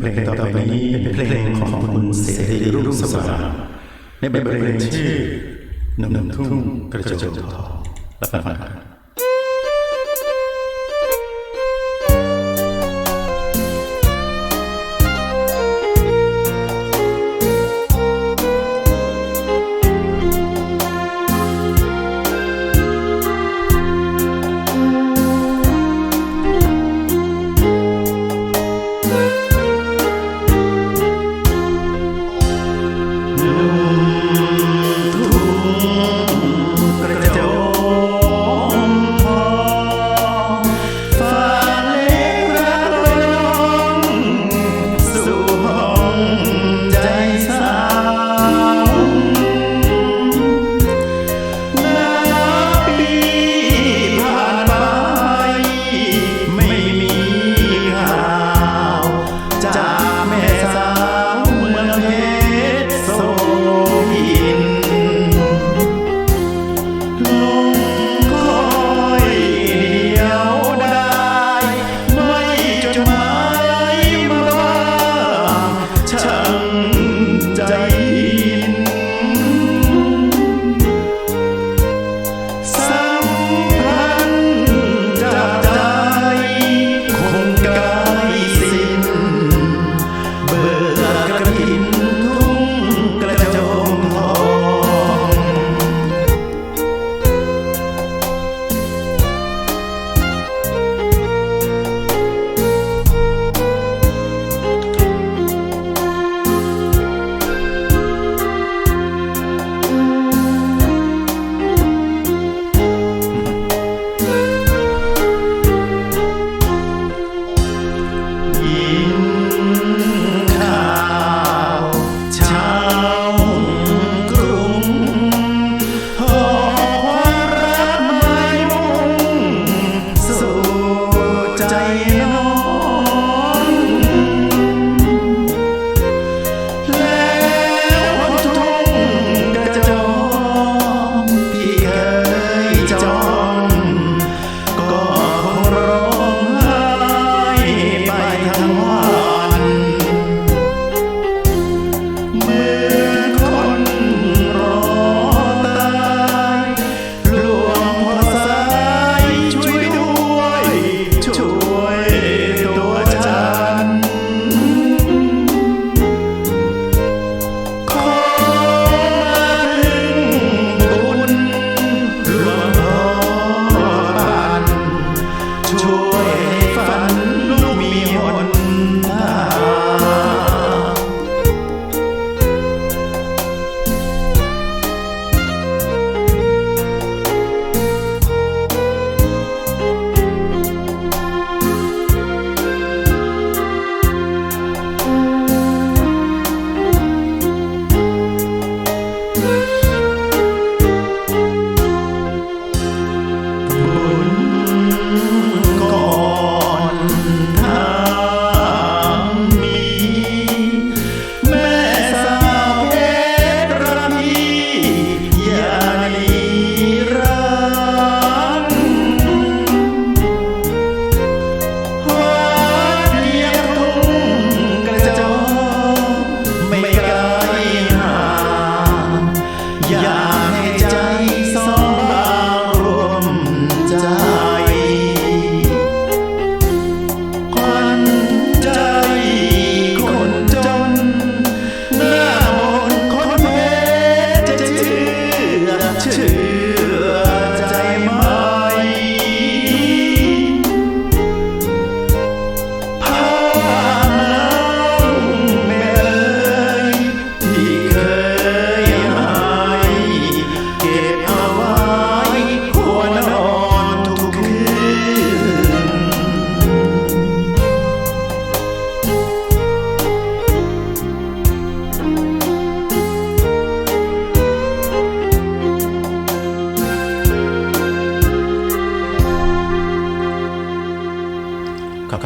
เพลงต่อไปนี้เป็นเพลงของคุณเสรีรุ่งสว่างในบทเพลงชื่อหนุ่มทุ่งกระจกทองรับฟัง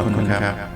ขอบคุณครับ